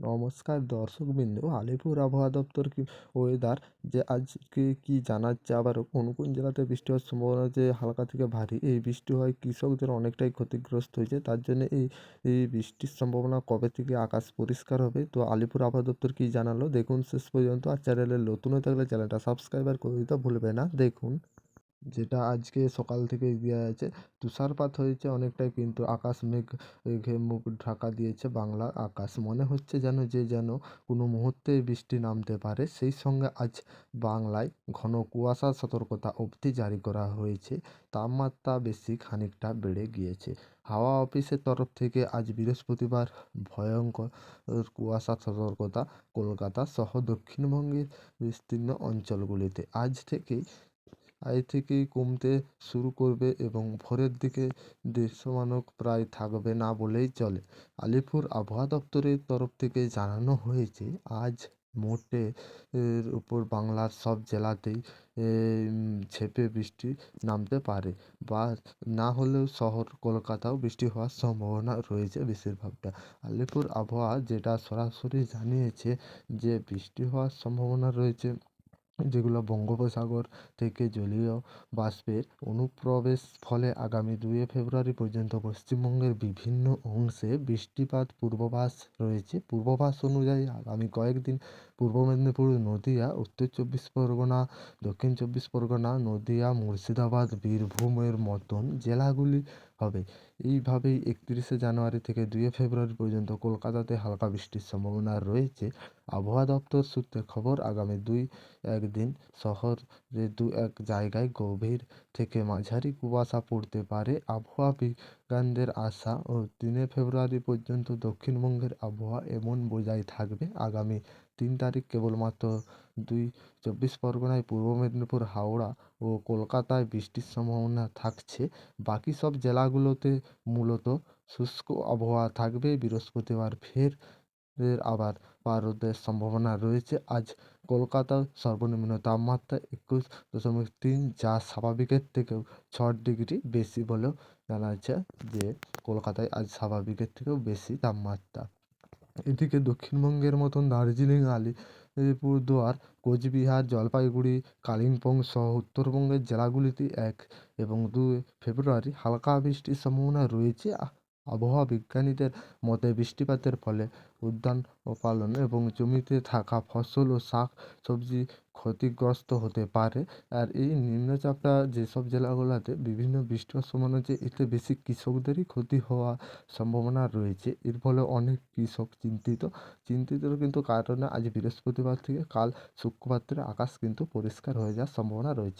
নমস্কার দর্শকবৃন্দ, আলিপুর আবহাওয়া দপ্তর কি ওয়েদার যে আজকে কি জানাচ্ছে? আবার কোন কোন জেলাতে বৃষ্টি হওয়ার সম্ভাবনা যে হালকা থেকে ভারী? এই বৃষ্টি হওয়ায় কৃষকদের অনেকটাই ক্ষতিগ্রস্ত হয়েছে। তার জন্য এই এই বৃষ্টির সম্ভাবনা কবে থেকে আকাশ পরিষ্কার হবে? তো আলিপুর আবহাওয়া দপ্তর কী জানালো? দেখুন শেষ পর্যন্ত। আর চ্যানেলে নতুন হয়ে থাকলে চ্যানেলটা সাবস্ক্রাইবার করে দিতে ভুলবে না। দেখুন। যেটা আজকে সকাল থেকে দেওয়া আছে। তুষারপাত হয়েছে অনেকটাই কিন্তু আকাশ মেঘ মেঘে মুখ ঢাকা দিয়েছে বাংলা আকাশ। মনে হচ্ছে যেন যে যেন কোনো মুহূর্তে বৃষ্টি নামতে পারে। সেই সঙ্গে আজ বাংলায় ঘন কুয়াশার সতর্কতা অবধি জারি করা হয়েছে। তাপমাত্রা বেশি খানিকটা বেড়ে গিয়েছে। হাওয়া অফিসের তরফ থেকে আজ বৃহস্পতিবার ভয়ঙ্কর কুয়াশা সতর্কতা কলকাতা সহ দক্ষিণবঙ্গের বিস্তীর্ণ অঞ্চলগুলিতে। আজ থেকেই আজ থেকেই কমতে শুরু করবে এবং ভোরের দিকে দৃশ্যমানক প্রায় থাকবে না বলেই চলে। আলিপুর আবহাওয়া দপ্তরের তরফ থেকে জানানো হয়েছে, আজ মোটে এর উপর বাংলার সব জেলাতেই ঝেঁপে বৃষ্টি নামতে পারে। বা না হলেও শহর কলকাতাও বৃষ্টি হওয়ার সম্ভাবনা রয়েছে বেশিরভাগটা। আলিপুর আবহাওয়া যেটা সরাসরি জানিয়েছে যে বৃষ্টি হওয়ার সম্ভাবনা রয়েছে যেগুলো বঙ্গোপসাগর থেকে জলীয় বাষ্পের অনুপ্রবেশ ফলে আগামী দুয়ে ফেব্রুয়ারি পর্যন্ত পশ্চিমবঙ্গের বিভিন্ন অংশে বৃষ্টিপাত পূর্বাভাস রয়েছে। পূর্বাভাস অনুযায়ী আগামী কয়েকদিন পূর্ব মেদিনীপুর, নদীয়া, উত্তর চব্বিশ পরগনা, দক্ষিণ চব্বিশ পরগনা, নদীয়া, মুর্শিদাবাদ, বীরভূমের মতন জেলাগুলি হবে। এইভাবেই একত্রিশে জানুয়ারি থেকে দুয়ে ফেব্রুয়ারি পর্যন্ত কলকাতাতে হালকা বৃষ্টির সম্ভাবনা রয়েছে। আবহাওয়া দপ্তর সূত্রে খবর, আগামী দুই একদিন শহরে দু এক জায়গায় গভীর থেকে মাঝারি কুয়াশা পড়তে পারে। আবহাওয়া বিজ্ঞানীদের আশা তিনে ফেব্রুয়ারি পর্যন্ত দক্ষিণবঙ্গের আবহাওয়া এমন বজায় থাকবে। আগামী তিন তারিখ কেবলমাত্র দুই চব্বিশ পরগনায়, পূর্ব মেদিনীপুর, হাওড়া ও কলকাতায় বৃষ্টির সম্ভাবনা থাকছে। বাকি সব জেলাগুলোতে মূলত শুষ্ক আবহাওয়া থাকবে। বৃহস্পতিবার ফের আবার পারদের সম্ভাবনা রয়েছে। আজ কলকাতার সর্বনিম্ন তাপমাত্রা একুশ দশমিক তিন, যা স্বাভাবিকের থেকেও ছ ডিগ্রি বেশি বলেও জানা যাচ্ছে যে কলকাতায় আজ স্বাভাবিকের থেকেও বেশি তাপমাত্রা। এদিকে দক্ষিণবঙ্গের মতন দার্জিলিং আলিপুরদুয়ার কোচবিহার, জলপাইগুড়ি, কালিম্পং সহ উত্তরবঙ্গের জেলাগুলিতে এক এবং দুই ফেব্রুয়ারি হালকা বৃষ্টির সম্ভাবনা রয়েছে। আবহাওয়া বিজ্ঞানীদের মতে বৃষ্টিপাতের ফলে উদ্যান ও পালন এবং জমিতে থাকা ফসল ও শাক সবজি ক্ষতিগ্রস্ত হতে পারে। আর এই নিম্নচাপটা যেসব জেলাগুলোতে বিভিন্ন বৃষ্টি সম্ভাবনা আছে এতে বেশি কৃষকদেরই ক্ষতি হওয়ার সম্ভাবনা রয়েছে। এর ফলে অনেক কৃষক চিন্তিত। চিন্তিতর কিন্তু কারণে আজ বৃহস্পতিবার থেকে কাল শুক্রবার থেকে আকাশ কিন্তু পরিষ্কার হয়ে যাওয়ার সম্ভাবনা রয়েছে।